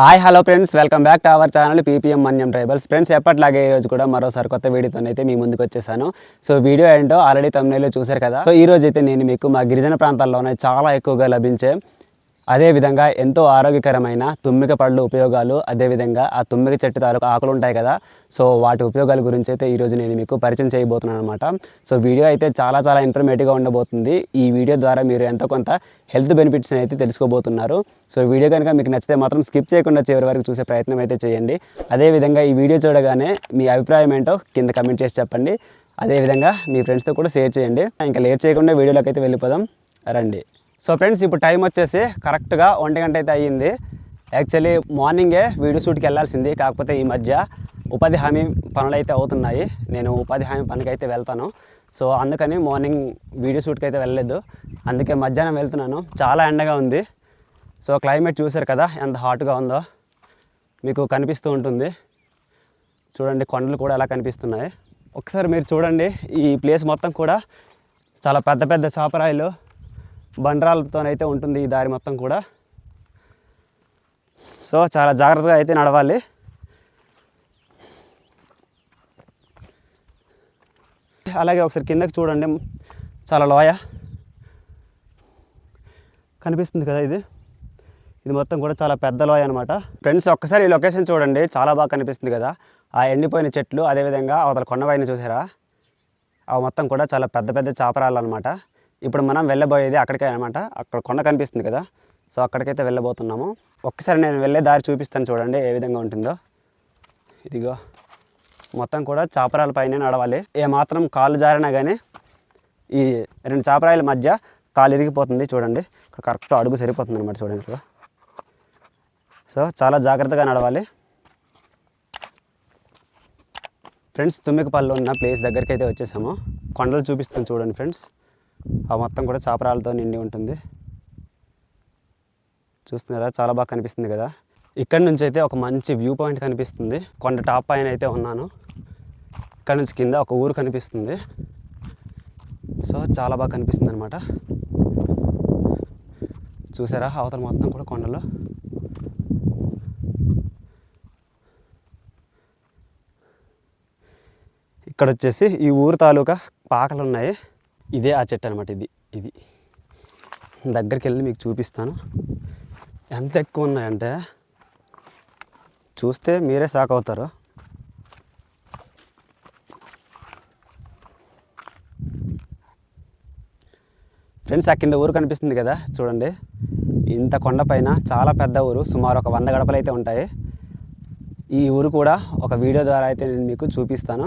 Hi hello friends welcome back to our channel PPM Manyam tribals friends ఎప్పటిలాగే ఈ రోజు కూడా మరోసారి కొత్త వీడియోతో అయితే మీ ముందుకు వచ్చేసాను. సో వీడియో ఏంటో ఆల్రెడీ తమిళలో చూశారు కదా. సో ఈ రోజు అయితే నేను మీకు మా గిరిజన ప్రాంతాల్లోనే చాలా ఎక్కువగా లభించే అదేవిధంగా ఎంతో ఆరోగ్యకరమైన తుమ్మిక పళ్ళు ఉపయోగాలు అదేవిధంగా ఆ తుమ్మిక చెట్టు తాలూకు ఆకులు ఉంటాయి కదా. సో వాటి ఉపయోగాల గురించి అయితే ఈరోజు నేను మీకు పరిచయం చేయబోతున్నాను అనమాట సో వీడియో అయితే చాలా చాలా ఇన్ఫర్మేటివ్గా ఉండబోతుంది. ఈ వీడియో ద్వారా మీరు ఎంతో కొంత హెల్త్ బెనిఫిట్స్ని అయితే తెలుసుకోబోతున్నారు. సో వీడియో కనుక మీకు నచ్చితే మాత్రం స్కిప్ చేయకుండా చివరి వరకు చూసే ప్రయత్నం అయితే చేయండి. అదేవిధంగా ఈ వీడియో చూడగానే మీ అభిప్రాయం ఏంటో కింద కమెంట్ చేసి చెప్పండి. అదేవిధంగా మీ ఫ్రెండ్స్తో కూడా షేర్ చేయండి. ఇంకా లేట్ చేయకుండా వీడియోలోకి అయితే వెళ్ళిపోదాం. రండి. సో ఫ్రెండ్స్ ఇప్పుడు టైం వచ్చేసి కరెక్ట్గా ఒంటి గంట అయితే అయ్యింది. యాక్చువల్లీ మార్నింగే వీడియో షూట్కి వెళ్ళాల్సింది. కాకపోతే ఈ మధ్య ఉపాధి హామీ పనులు అయితే అవుతున్నాయి. నేను ఉపాధి హామీ పనికి అయితే వెళ్తాను. సో అందుకని మార్నింగ్ వీడియో షూట్కి అయితే వెళ్ళలేదు. అందుకే మధ్యాహ్నం వెళ్తున్నాను. చాలా ఎండగా ఉంది. సో క్లైమేట్ చూసారు కదా ఎంత హాట్గా ఉందో. మీకు కనిపిస్తూ ఉంటుంది. చూడండి కొండలు కూడా ఎలా కనిపిస్తున్నాయి. ఒకసారి మీరు చూడండి ఈ ప్లేస్ మొత్తం కూడా చాలా పెద్ద పెద్ద చాపరాయిలు బండరాలతోనైతే ఉంటుంది ఈ దారి మొత్తం కూడా. సో చాలా జాగ్రత్తగా అయితే నడవాలి. అలాగే ఒకసారి కిందకి చూడండి చాలా లోయ కనిపిస్తుంది కదా ఇది. ఇది మొత్తం కూడా చాలా పెద్ద లోయ అనమాట ఫ్రెండ్స్ ఒక్కసారి ఈ లొకేషన్ చూడండి చాలా బాగా కనిపిస్తుంది కదా. ఆ ఎండిపోయిన చెట్లు అదేవిధంగా అవతల కొండవాయిని చూసారా? అవి మొత్తం కూడా చాలా పెద్ద పెద్ద చాపరాలు అనమాట ఇప్పుడు మనం వెళ్ళబోయేది అక్కడికే అనమాట అక్కడ కొండ కనిపిస్తుంది కదా. సో అక్కడికైతే వెళ్ళబోతున్నాము. ఒక్కసారి నేను వెళ్ళే దారి చూపిస్తాను చూడండి ఏ విధంగా ఉంటుందో. ఇదిగో. మొత్తం కూడా చాపరాల పైన నడవాలి. ఏ మాత్రం జారినా కానీ ఈ రెండు చాపరాయిల మధ్య కాలు ఇరిగిపోతుంది చూడండి. ఇక్కడ కరెక్ట్ అడుగు సరిపోతుంది అనమాట చూడండి ఇక్కడ సో చాలా జాగ్రత్తగా నడవాలి. ఫ్రెండ్స్ తుమ్మికపల్లి ఉన్న ప్లేస్ దగ్గరికి అయితే వచ్చేసాము. కొండలు చూపిస్తాను చూడండి ఫ్రెండ్స్. ఆ మొత్తం కూడా చాపరాలతో నిండి ఉంటుంది. చూస్తున్నారా? చాలా బాగా కనిపిస్తుంది కదా? ఇక్కడ నుంచి అయితే ఒక మంచి వ్యూ పాయింట్ కనిపిస్తుంది. కొండ టాప్ పైన అయితే ఉన్నాను. ఇక్కడ నుంచి కింద ఒక ఊరు కనిపిస్తుంది. సో చాలా బాగా కనిపిస్తుంది అనమాట చూసారా? అవతల మొత్తం కూడా కొండలు. ఇక్కడ వచ్చేసి ఈ ఊరు తాలూకా పాకలు ఉన్నాయి. ఇదే ఆ చెట్టు అనమాట ఇది. ఇది. దగ్గరికి వెళ్ళి మీకు చూపిస్తాను. ఎంత ఎక్కువ ఉన్నాయంటే చూస్తే మీరే షాక్ అవుతారు. ఫ్రెండ్స్ ఆ కింద ఊరు కనిపిస్తుంది కదా చూడండి. ఇంత కొండపైన చాలా పెద్ద ఊరు సుమారు ఒక వంద గడపలు అయితే ఉంటాయి. ఈ ఊరు కూడా ఒక వీడియో ద్వారా అయితే నేను మీకు చూపిస్తాను.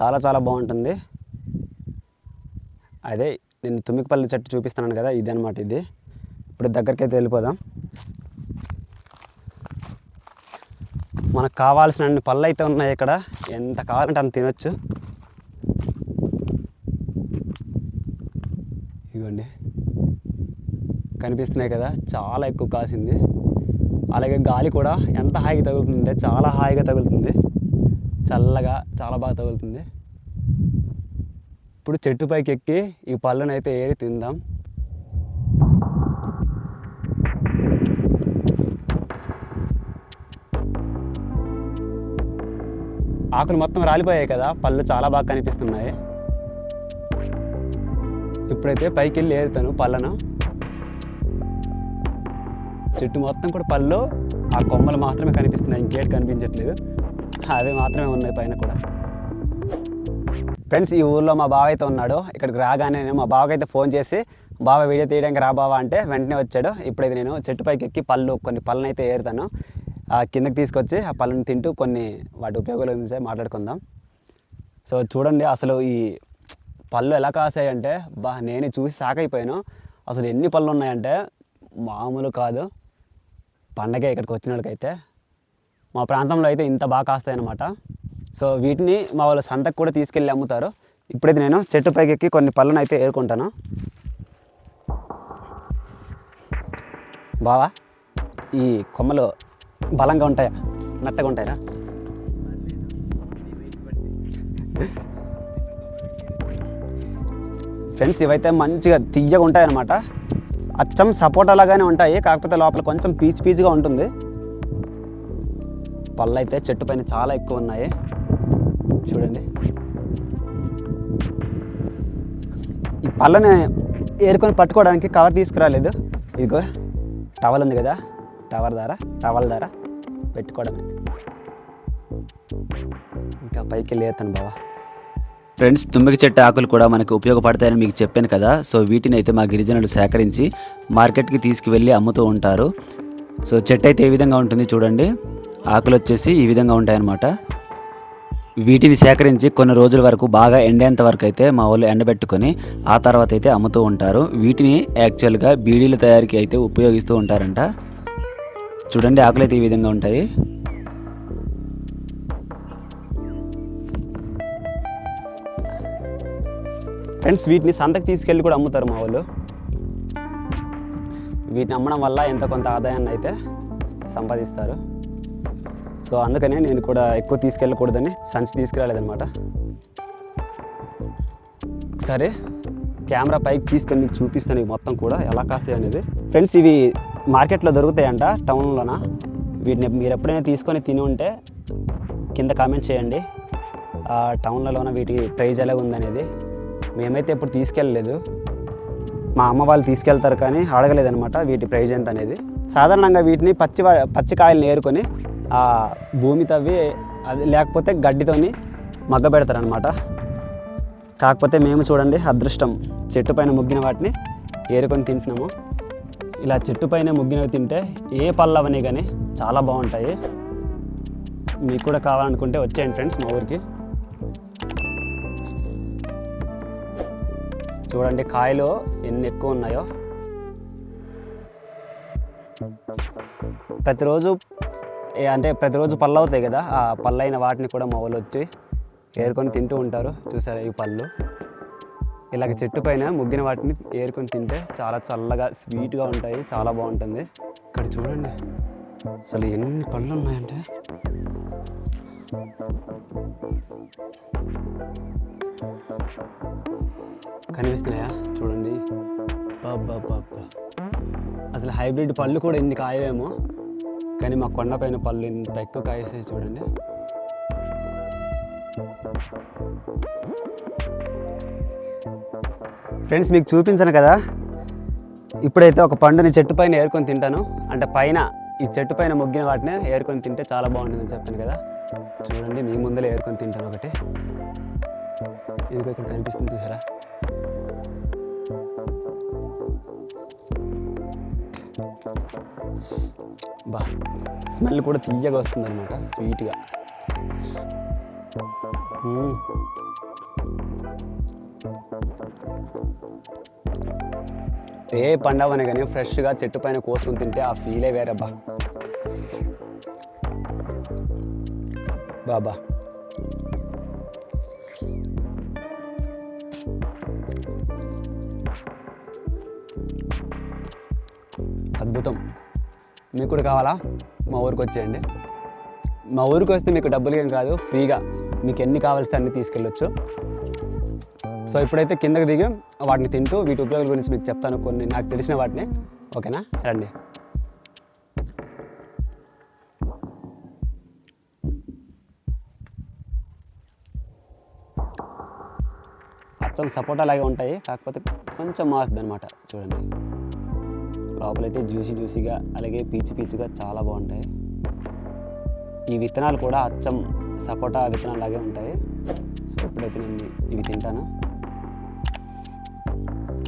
చాలా చాలా బాగుంటుంది. అదే నేను తుమ్మికపల్లి చెట్టు చూపిస్తున్నాను కదా ఇది అనమాట ఇది. ఇప్పుడు దగ్గరికి అయితే వెళ్ళిపోదాం. మనకు కావాల్సిన అన్ని పళ్ళు అయితే ఉన్నాయి ఇక్కడ. ఎంత కావాలంటే అంత తినొచ్చు. ఇదిగోండి. కనిపిస్తున్నాయి కదా చాలా ఎక్కువ కాసింది. అలాగే గాలి కూడా ఎంత హాయిగా తగులుతుందంటే చాలా హాయిగా తగులుతుంది. చల్లగా చాలా బాగా తగులుతుంది. ఇప్పుడు చెట్టు పైకి ఎక్కి ఈ పళ్ళను అయితే ఏరి తిందాం. ఆకులు మొత్తం రాలిపోయాయి కదా పళ్ళు చాలా బాగా కనిపిస్తున్నాయి. ఇప్పుడైతే పైకి వెళ్ళి ఏరుతాను పళ్ళను. చెట్టు మొత్తం కూడా పళ్ళు ఆ కొమ్మలు మాత్రమే కనిపిస్తున్నాయి ఇంకేటి కనిపించట్లేదు. అవి మాత్రమే ఉన్నాయి పైన కూడా. ఫ్రెండ్స్ ఈ ఊర్లో మా బావ అయితే ఉన్నాడు. ఇక్కడికి రాగానే నేను మా బావకైతే అయితే ఫోన్ చేసి బావ వీడియో తీయడానికి రా బావ అంటే వెంటనే వచ్చాడు. ఇప్పుడైతే నేను చెట్టు పైకి ఎక్కి పళ్ళు కొన్ని పళ్ళని అయితే ఏరుతాను. ఆ కిందకి తీసుకొచ్చి ఆ పళ్ళని తింటూ కొన్ని వాటి ఉపయోగాల గురించి మాట్లాడుకుందాం. సో చూడండి అసలు ఈ పళ్ళు ఎలా కాసాయంటే బా నేను చూసి సాకైపోయాను. అసలు ఎన్ని పళ్ళు ఉన్నాయంటే మామూలు కాదు. పండగే ఇక్కడికి వచ్చిన వాళ్ళకైతే మా ప్రాంతంలో అయితే ఇంత బాగా కాస్తాయి అన్నమాట సో వీటిని మా వాళ్ళ సంతకు కూడా తీసుకెళ్ళి అమ్ముతారు. ఇప్పుడైతే నేను చెట్టు పైకి ఎక్కి కొన్ని పళ్ళను అయితే ఏరుకుంటాను. బావా ఈ కొమ్మలు బలంగా ఉంటాయా? మెత్తగా ఉంటాయా? ఫ్రెండ్స్ ఇవైతే మంచిగా తియ్యగా ఉంటాయన్నమాట. అచ్చం సపోర్ట్ అలాగానే ఉంటాయి కాకపోతే లోపల కొంచెం పీచు పీచుగా ఉంటుంది. పళ్ళు అయితే చెట్టు పైన చాలా ఎక్కువ ఉన్నాయి. చూడండి. ఈ పళ్ళని ఏరుకొని పట్టుకోవడానికి కవర్ తీసుకురాలేదు. ఇదిగో టవల్ ఉంది కదా టవర్ ధార టవల్ ధార పెట్టుకోవడమే. ఇంకా పైకి వెళ్ళి ఏరుతాను బావా. ఫ్రెండ్స్ తుమ్మికి చెట్టు ఆకులు కూడా మనకు ఉపయోగపడతాయని మీకు చెప్పాను కదా సో వీటిని అయితే మా గిరిజనులు సేకరించి మార్కెట్కి తీసుకువెళ్ళి అమ్ముతూ ఉంటారు. సో చెట్టు అయితే ఏ విధంగా ఉంటుంది చూడండి. ఆకులు వచ్చేసి ఈ విధంగా ఉంటాయన్నమాట. వీటిని సేకరించి కొన్ని రోజుల వరకు బాగా ఎండేంత వరకు అయితే మా వాళ్ళు ఎండబెట్టుకొని ఆ తర్వాత అయితే అమ్ముతూ ఉంటారు. వీటిని యాక్చువల్గా బీడీల తయారీకి అయితే ఉపయోగిస్తూ ఉంటారంట. చూడండి ఆకులు అయితే ఈ విధంగా ఉంటాయి. ఫ్రెండ్స్ వీటిని సంతకు తీసుకెళ్ళి కూడా అమ్ముతారు మా వాళ్ళు. వీటిని అమ్మడం వల్ల ఎంత కొంత ఆదాయాన్ని అయితే సంపాదిస్తారు. సో అందుకనే నేను కూడా ఎక్కువ తీసుకెళ్ళకూడదని సంచి తీసుకురాలేదనమాట సరే కెమెరా పైకి తీసుకొని మీకు చూపిస్తాను ఇవి మొత్తం కూడా ఎలా కాస్తాయి అనేది. ఫ్రెండ్స్ ఇవి మార్కెట్లో దొరుకుతాయంట టౌన్లోన? వీటిని మీరు ఎప్పుడైనా తీసుకొని తిని ఉంటే కింద కామెంట్ చేయండి. ఆ టౌన్లలోన వీటి ప్రైజ్ ఎలా ఉందనేది. మేమైతే ఎప్పుడు తీసుకెళ్ళలేదు. మా అమ్మ వాళ్ళు తీసుకెళ్తారు కానీ అడగలేదనమాట వీటి ప్రైజ్ ఎంత అనేది సాధారణంగా వీటిని పచ్చి పచ్చికాయలు పచ్చి ఏరుకొని ఆ భూమి తవ్వి అది లేకపోతే గడ్డితోని మగ్గ పెడతారనమాట కాకపోతే మేము చూడండి అదృష్టం. చెట్టు పైన ముగ్గిన వాటిని ఏరుకొని తింటున్నాము. ఇలా చెట్టు పైన ముగ్గినవి తింటే ఏ పళ్ళు అవని కానీ చాలా బాగుంటాయి. మీకు కూడా కావాలనుకుంటే వచ్చేయండి ఫ్రెండ్స్ మా ఊరికి. చూడండి కాయలు ఎన్ని ఎక్కువ ఉన్నాయో. ప్రతిరోజు అంటే ప్రతిరోజు పళ్ళు అవుతాయి కదా ఆ పళ్ళు అయిన వాటిని కూడా మా వాళ్ళు వచ్చి ఏరుకొని తింటూ ఉంటారు. చూసారా ఈ పళ్ళు? ఇలాగ చెట్టు పైన ముగ్గిన వాటిని ఏరుకొని తింటే చాలా చల్లగా స్వీట్గా ఉంటాయి చాలా బాగుంటుంది. ఇక్కడ చూడండి అసలు ఎన్ని పళ్ళు ఉన్నాయంటే. కనిపిస్తున్నాయా? చూడండి. బాబ్బా అసలు హైబ్రిడ్ పళ్ళు కూడా ఎన్ని కాయవేమో. కానీ మా కొండపైన పళ్ళు ఇంత ఎక్కువ కాయేసాయి చూడండి. ఫ్రెండ్స్ మీకు చూపించాను కదా? ఇప్పుడైతే ఒక పండుని చెట్టు పైన ఏరుకొని తింటాను. అంటే పైన ఈ చెట్టు పైన మొగ్గిన వాటిని ఏరుకొని తింటే చాలా బాగుంటుందని చెప్పాను కదా? చూడండి మీ ముందర ఏరుకొని తింటాను ఒకటి. ఇది ఇక్కడ కనిపిస్తుంది చూసారా? బా స్మెల్ కూడా తీయగా వస్తుంది అనమాట స్వీట్గా ఏ పండవనే కానీ ఫ్రెష్గా చెట్టు పైన కోసుకుని తింటే ఆ ఫీలే వేరే బా. బాబా అద్భుతం. మీకు కూడా కావాలా? మా ఊరికి వచ్చేయండి. మా ఊరికి వస్తే మీకు డబ్బులు ఏం కాదు ఫ్రీగా మీకు ఎన్ని కావాల్సి అన్ని తీసుకెళ్ళొచ్చు. సో ఇప్పుడైతే కిందకి దిగి వాటిని తింటూ వీటి ఉపయోగాల గురించి మీకు చెప్తాను కొన్ని నాకు తెలిసిన వాటిని. ఓకేనా? రండి. అచ్చం సపోటా లాగే ఉంటాయి కాకపోతే కొంచెం మారుతుంది అనమాట చూడండి. లోపలైతే జ్యూసీ జ్యూసీగా అలాగే పీచు పీచుగా చాలా బాగుంటాయి. ఈ విత్తనాలు కూడా అచ్చం సపోటా విత్తనాలు లాగే ఉంటాయి. సో ఇప్పుడైతే నేను ఇవి తింటాను.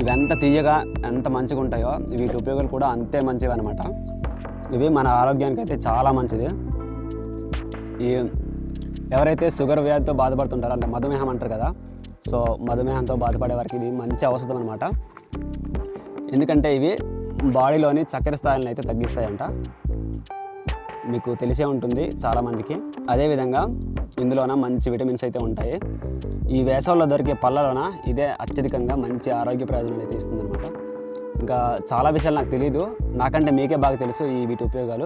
ఇవి ఎంత తీయగా ఎంత మంచిగా ఉంటాయో వీటి ఉపయోగాలు కూడా అంతే మంచివి అనమాట ఇవి మన ఆరోగ్యానికి అయితే చాలా మంచిది. ఈ ఎవరైతే షుగర్ వ్యాధితో బాధపడుతుంటారో అంటే మధుమేహం అంటారు కదా సో మధుమేహంతో బాధపడే వారికి ఇది మంచి ఔషధం అనమాట ఎందుకంటే ఇవి బాడీలోని చక్కెర స్థాయిలను అయితే తగ్గిస్తాయంట. మీకు తెలిసే ఉంటుంది చాలామందికి. అదేవిధంగా ఇందులోన మంచి విటమిన్స్ అయితే ఉంటాయి. ఈ వేసవిలో దొరికే పళ్ళలోన ఇదే అత్యధికంగా మంచి ఆరోగ్య ప్రయోజనాలు అయితే ఇస్తుంది అనమాట ఇంకా చాలా విషయాలు నాకు తెలియదు నాకంటే మీకే బాగా తెలుసు ఈ వీటి ఉపయోగాలు.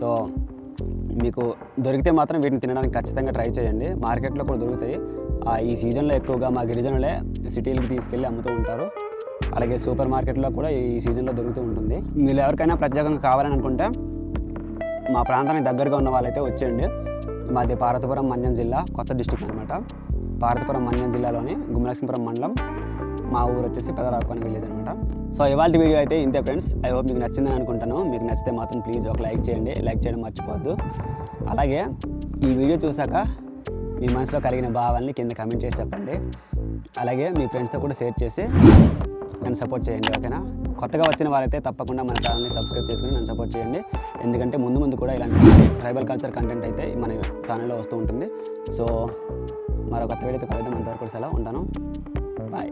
సో మీకు దొరికితే మాత్రం వీటిని తినడానికి ఖచ్చితంగా ట్రై చేయండి. మార్కెట్లో కూడా దొరుకుతాయి. ఆ, ఈ సీజన్లో ఎక్కువగా మా గిరిజనులే సిటీలకి తీసుకెళ్ళి అమ్ముతూ ఉంటారు. అలాగే సూపర్ మార్కెట్లో కూడా ఈ సీజన్లో దొరుకుతూ ఉంటుంది. మీరు ఎవరికైనా ప్రత్యేకంగా కావాలని అనుకుంటే మా ప్రాంతానికి దగ్గరగా ఉన్న వాళ్ళైతే వచ్చేయండి. మాది పార్వతీపురం మన్యం జిల్లా కొత్త డిస్టిక్ అనమాట పార్వతీపురం మన్యం జిల్లాలోని గుమలక్ష్మీపురం మండలం మా ఊరు వచ్చేసి పెదరాకోని విలేజ్ అనమాట సో ఇవాళ వీడియో అయితే ఇంతే ఫ్రెండ్స్. ఐ హోప్ మీకు నచ్చిందని అనుకుంటాను మీకు నచ్చితే మాత్రం ప్లీజ్ ఒక లైక్ చేయండి. లైక్ చేయడం మర్చిపోవద్దు. అలాగే ఈ వీడియో చూసాక మీ మనసులో కలిగిన భావాల్ని కింద కమెంట్ చేసి చెప్పండి. అలాగే మీ ఫ్రెండ్స్తో కూడా షేర్ చేసి నన్ను సపోర్ట్ చేయండి ఓకేనా కొత్తగా వచ్చిన వారైతే తప్పకుండా మన ఛానల్ని సబ్స్క్రైబ్ చేసుకుని నన్ను సపోర్ట్ చేయండి. ఎందుకంటే ముందు ముందు కూడా ఇలాంటి ట్రైబల్ కల్చర్ కంటెంట్ అయితే మన ఛానల్లో వస్తూ ఉంటుంది. సో మరో కొత్త వీడియోతో కలుద్దాం. అంతవరకు సెలవు. ఉంటాను. బాయ్